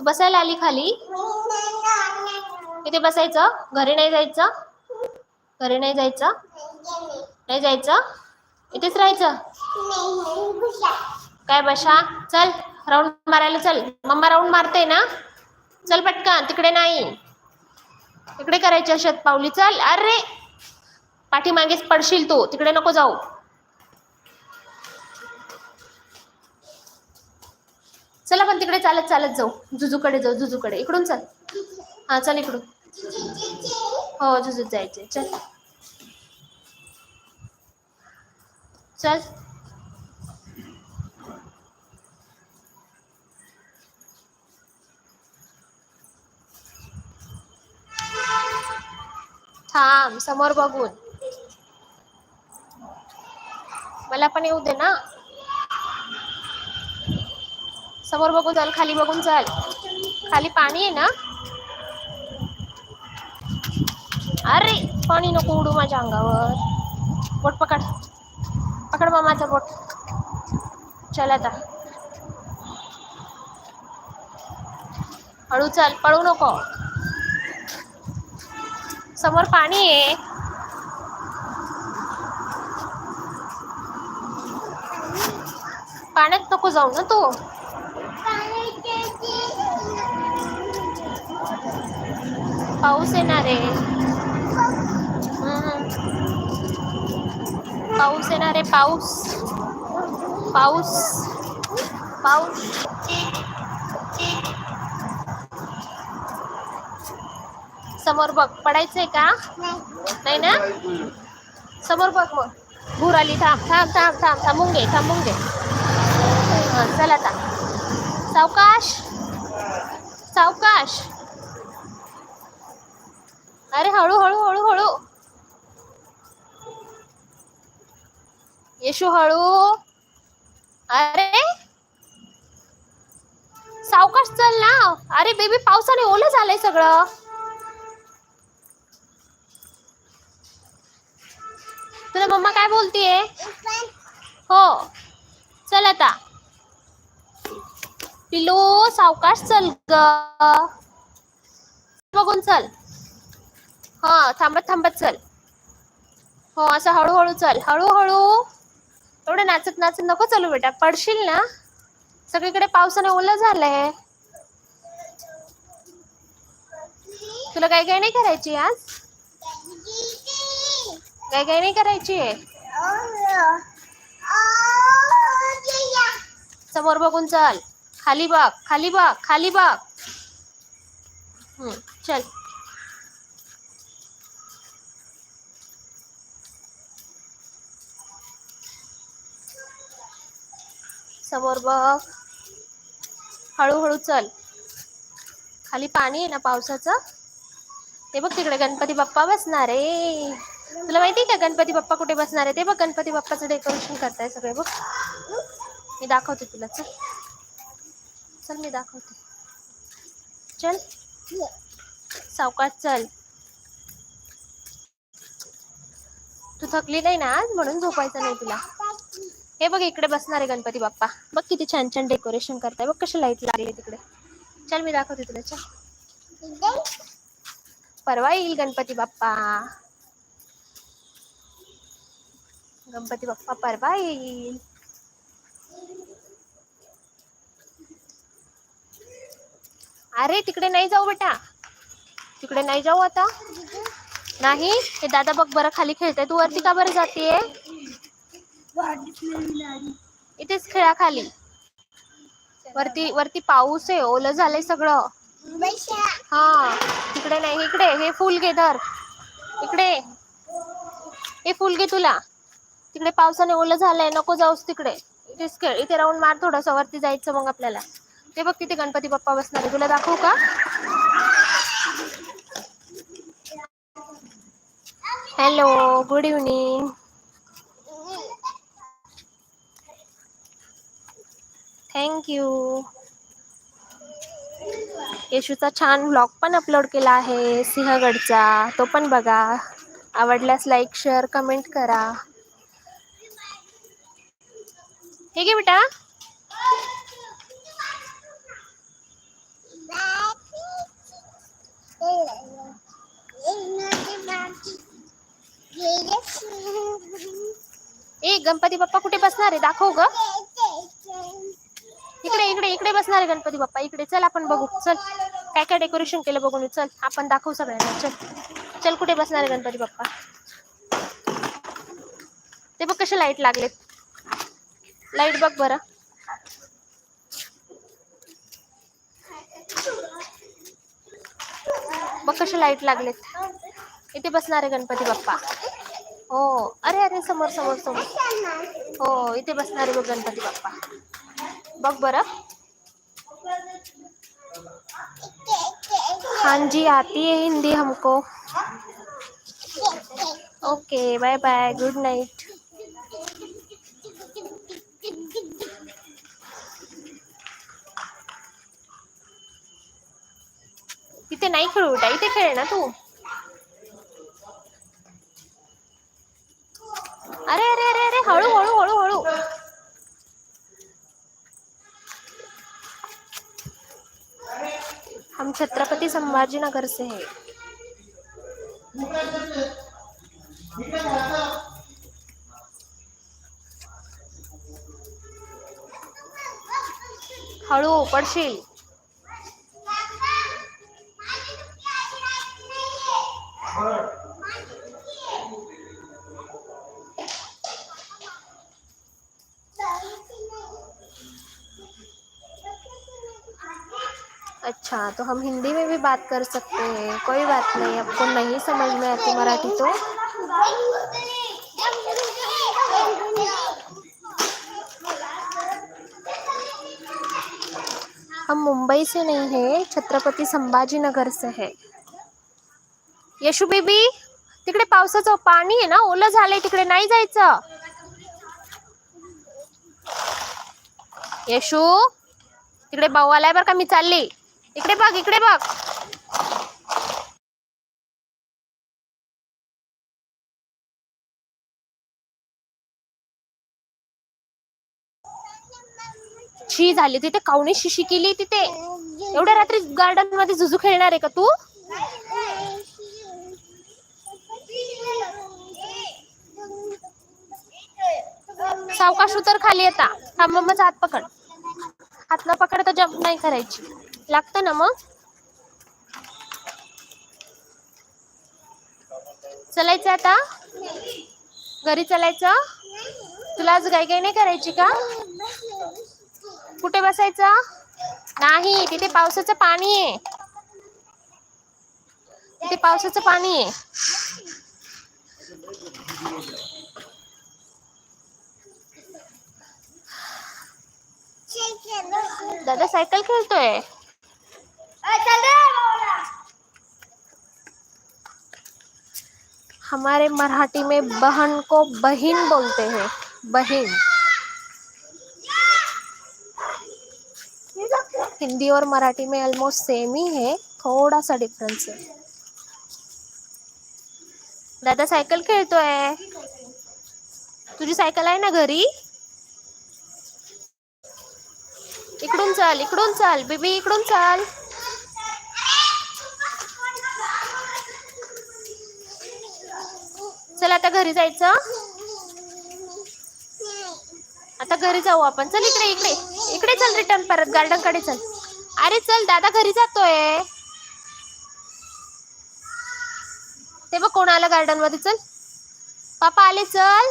तू बसायला आली खाली? इथे बसायचं. घरी नाही जायचं. घरी नाही जायचं. नाही जायचं. इथेच राहायचं. काय बशा? चल राऊंड मारायला चल. मम्मा राऊंड मारते ना? चल पटकन तिकडे नाही. इकडे करायची अशत पावली. चल अरे! पाठीमागेच पडशील तू. तिकडे नको जाऊ. चला पण तिकडे चालत चालत जाऊ. जुजूकडे जाऊ जुजूकडे. इकडून चल. हा चल इकडून. हो जुजूत जायचे चल. चल. थांब समोर बघून. मला पण येऊ दे ना. समोर बघून चाल खाली बघून चाल. खाली पाणी आहे ना? अरे पाणी नको उडू माझ्या अंगावर. बोट पकड. पकड मामाचा बोट. चल आता. हळू चाल पळू नको. समोर पाणी आहे. पाण्यात नको जाऊ ना तू. पाऊस येणार आहे. पाऊस येणार आहे पाऊस. पाऊस. पाऊस. समोर बघ पडायचंय का? नाही ना? समोर बघ मग. भूर आली थांब थांब थांब थांब थांबून घे थांबून घे. चला थांब आता. सावकाश. सावकाश. अरे हळू हळू हळू हळू. येशू हळू. अरे. सावकाश चल ना. अरे बेबी पावसाने ओलं झालंय सगळं. तुला मम्मा काय बोलतीये? हो. चल आता. पिलो सावकाश चल ग. बघून चल. हा थांबत थांबत चल. हो असं हळूहळू चल. हळूहळू. एवढं नाचत नाचत नको चलू बेटा. पडशील ना? सगळीकडे पावसाने ओलं झालंय. तुला काय काय नाही करायची आज? काय काय नाही करायची? समोर बघून चल. खाली बघ खाली बघ खाली बघ. चल. समोर बघ. हळूहळू चल. खाली पाणी आहे ना पावसाचं? ते बघ तिकडे गणपती बाप्पा बसणार आहे. तुला माहिती आहे का गणपती बाप्पा कुठे बसणार आहे? ते बघ गणपती बाप्पाचं डेकोरेशन करताय सगळे बघ. मी दाखवते तुला चल. चल मी दाखवते. चल सावकाश चल. तू थकली नाही ना आज? म्हणून झोपायचं नाही तुला. हे बघ इकडे बसणार आहे गणपती बाप्पा. बघ किती छान छान डेकोरेशन करताय. बघ कशी लाइट लागली तिकडे. चल मी दाखवते तुला. चल. परवा येईल गणपती बाप्पा. गणपती बाप्पा परवा येईल. अरे तिकडे नाही जाऊ बेटा. तिकडे नाही जाऊ आता. नाही हे दादा बघ बरं खाली खेळते तू वरती का बरं जाते इथेच खेळा खाली. वरती वरती पाऊस आहे ओलं झालंय सगळं. हा तिकडे नाही इकडे हे फुल घे धर. इकडे. हे फुल घे तुला. तिकडे पावसाने ओलं झालंय नको जाऊस तिकडे. इथेच खेळ इथे राहून मार थोडंसं वरती जायचं मग आपल्याला. ते बघ तिथे गणपती बाप्पा बसणार आहे. तुला दाखवू का? Hello good evening thank you येशूचा छान ब्लॉग पण अपलोड केला आहे सिंहगडचा. तो पण बघा. आवडल्यास लाईक शेअर कमेंट करा. हे आहे बेटा? ए गणपती बाप्पा कुठे बसणार आहे? दाखव ग. इकडे इकडे इकडे बसणार आहे गणपती बाप्पा. इकडे चल आपण बघू. चल. काय काय डेकोरेशन केलं बघून चल. आपण दाखवू सगळ्यांना. चल. चल कुठे बसणार आहे गणपती बाप्पा? ते बघ कसे लाइट लागलेत. लाइट बघ बरं. बघ कसे लाईट लागलेत? इथे बसणार आहे गणपती बाप्पा. हो, अरे अरे, समोर समोर समोर. हो, इथे बसणार बघ गणपती बाप्पा. बघ बरं. हाँ जी आती है हिंदी हमको. Okay bye bye good night तिथे नाही खेळू उठा इथे खेळ ना तू. अरे अरे अरे अरे हळू हळू हळू हळू. हम छत्रपति संभाजीनगर से है. हळू पडशील अच्छा तो हम हिंदी में भी बात कर सकते हैं। कोई बात नहीं आपको नहीं समझ में आती मराठी तो। हम मुंबई से नहीं है छत्रपती संभाजीनगर से है। यशू बेबी तिकडे पावसाचं पाणी आहे ना ओलं झालंय तिकडे नाही जायचं? यशू तिकडे भाऊ आलाय बरं का मी चालली. इकडे बघ इकडे बघ. शी झाली तिथे कावणी शिशी केली तिथे. एवढ्या रात्री गार्डनमध्ये झुजू खेळणार आहे का तू? सावकाश उतर खाली येता थांब मम्माचा हात पकड. हात न पकडता जम्प नाही करायची. लागतं ना मग? चलायचं आता? घरी चलायचं? तुला आज गाई नाही करायची का? कुठे बसायचं? नाही तिथे पावसाचं पाणी आहे. तिथे पावसाचं पाणी आहे. दादा सायकल खेळतोय. हमारे मराठी में बहन को बहिन बोलते हैं। बहिन। हिंदी और मराठी में ऑलमोस्ट सेम ही है थोड़ा सा डिफरेंस है। दादा सायकल खेळतोय तुझी सायकल आहे ना घरी? इकडून चाल इकडून चाल, बेबी, इकडून चाल। चल आता घरी जायचं. आता घरी जाऊ आपण. चल इकडे इकडे. इकडे चल रिटर्न परत गार्डनकडे चल. अरे चल दादा घरी जातोय. ते बघ कोण आलं गार्डनमध्ये चल. पापा आले चल.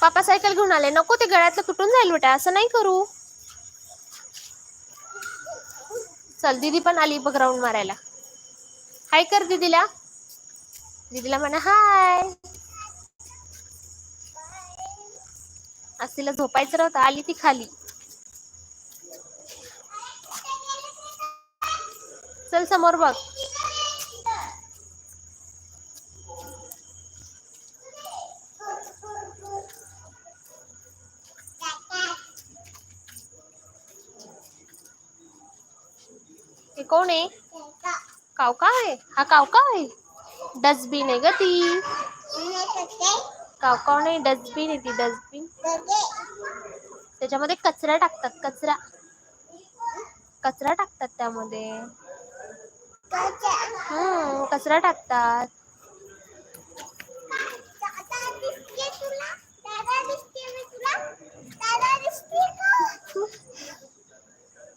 पापा सायकल घेऊन आले. नको ते गळ्यातलं तुटून जाईल बेटा असं नाही करू. चल दीदी पण आली बघ राऊंड मारायला. हाय कर दीदीला. दीदीला म्हणा हाय आज तिला झोपायचं नव्हतं आली ती खाली. चल समोर बघ. ते कोण आहे? काव कावका है? हा काव कावका है? डस्टबिन है गती काव कावकाव नहीं, डस्टबिन है ती, डस्टबिन। त्याच्यामध्ये कचरा टाकतात, कचरा। कचरा टाकतात त्यामध्ये। हम्म कचरा टाकतात।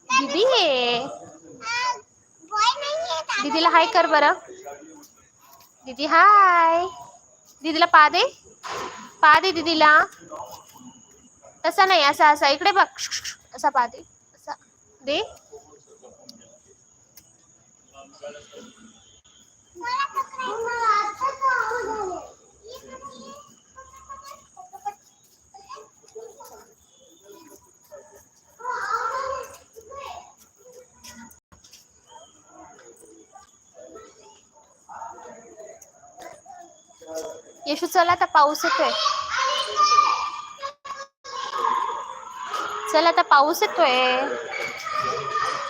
दीदी दीदीला हाय कर बरं. दीदी हाय. दीदीला पा दे. पा दे दीदीला. तसा नाही असा असा. इकडे बघ. असा पा दे. असा. दे. येशू चला आता पाऊस येतोय. चला आता पाऊस येतोय.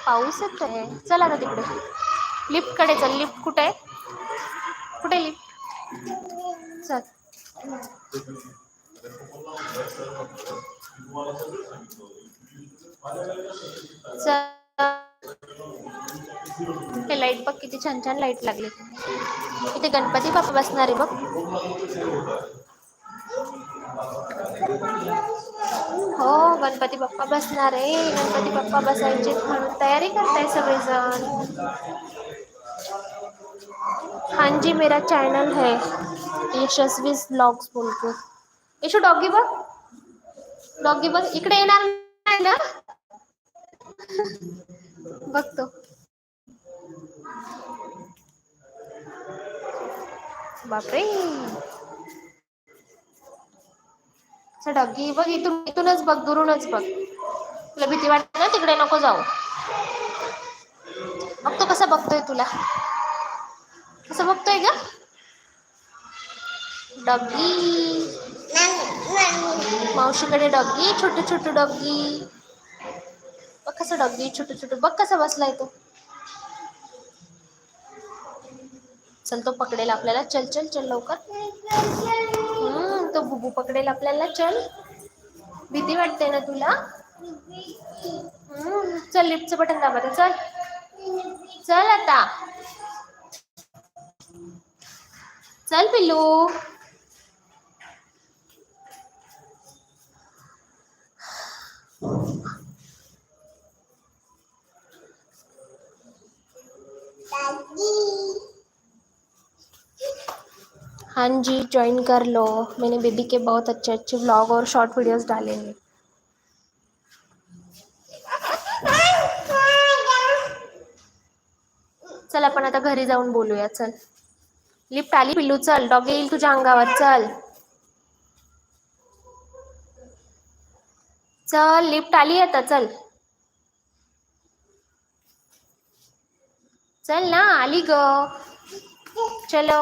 पाऊस येतोय. चला आता तिकडे. लिफ्टकडे चल. लिफ्ट कुठे? कुठे लिफ्ट? चल. चल. लाइट बघ किती छान छान लाइट लागली. इथे गणपती बाप्पा बसणार आहे बघ हो, गणपती बाप्पा बसणार आहे गणपती बाप्पा बसायचे म्हणून तयारी करताय सगळेजण। हाँ जी मेरा चैनल है, यशस्वी ब्लॉग्स बोल के यशू, डॉगी बघ। डॉगी बघ, इकडे येणार नाही ना? बघतो। बापरे. असं बघ इथून इथूनच बघ दुरूनच बघ. तुला भीती वाटते ना तिकडे नको जाऊ. बघतो कसा बघतोय तुला? कसं बघतोय ग डॉगी मावशीकडे डगी छोटू छोटू डगी बघ कसं डगी छोटू छोटू बघ कसा बसलाय तो. चल तो पकडेल आपल्याला. चल चल चल लवकर. हम्म, तो बुबू पकडेल आपल्याला. चल. भीती वाटते ना तुला? हम्म, चल लिफ्टचं बटन दाबा चल. चल आता. चल पिल्लू. हाँ जी ज्वाइन कर लो। मैंने बेबी के बहुत अच्छे अच्छे व्लॉग और शॉर्ट वीडियोस डाले हैं। चल आपण आता घरी जाऊन बोलूया चल. लिफ्ट आली पिल्लू चल. डॉग येईल तुझ्या अंगावर चल. चल लिफ्ट आली आता चल. चल ना आली ग. चलो.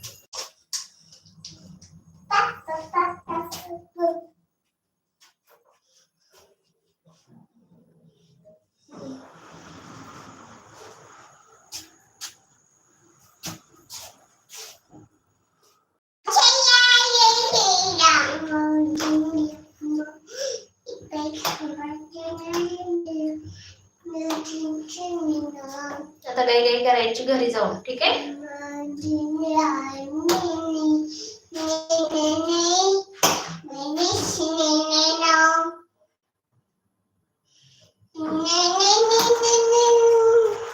काही करायची घरी जाऊन ठीक आहे?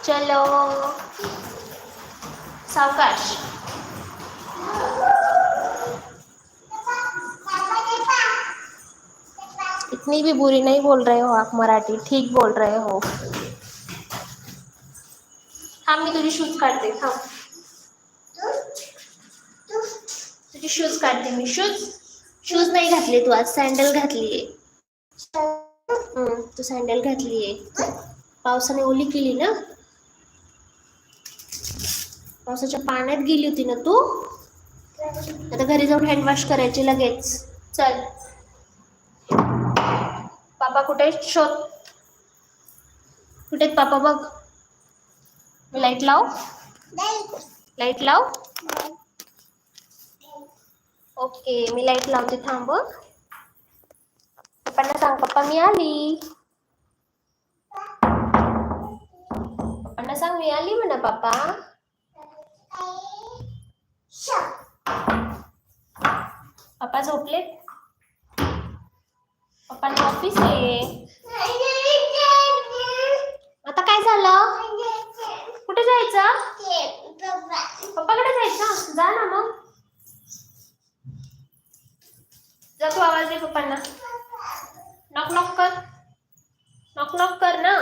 चलो. सावकाश. इतनी भी बुरी नहीं बोल रहे हो आप मराठी ठीक बोल रहे हो. थांब मी तुझी शूज काढते. थांब. तुझी शूज काढते मी. शूज शूज नाही घातले तू आज. सँडल घातलीये. तू सँडल घातलीये. पावसाने ओली केली ना? पावसाच्या पाण्यात गेली होती ना तू? आता घरी जाऊन हँडवॉश करायची लगेच. चल. पापा कुठे आहेत? शोध. कुठे पापा बघ? मी लाइट लाव लाइट लाव ओके मी लाइट लावते थांब हं. पप्पांना सांग पप्पा मी आली पप्पांना सांग मी आली म्हणा पप्पा पप्पा झोपले पप्पांना ऑफिस आहे आता काय काय झालं कुठे जायचं? पप्पाकडे जायचं? जा ना मग. जा तू आवाज दे पप्पांना. नॉक नॉक कर. नॉक नॉक कर ना.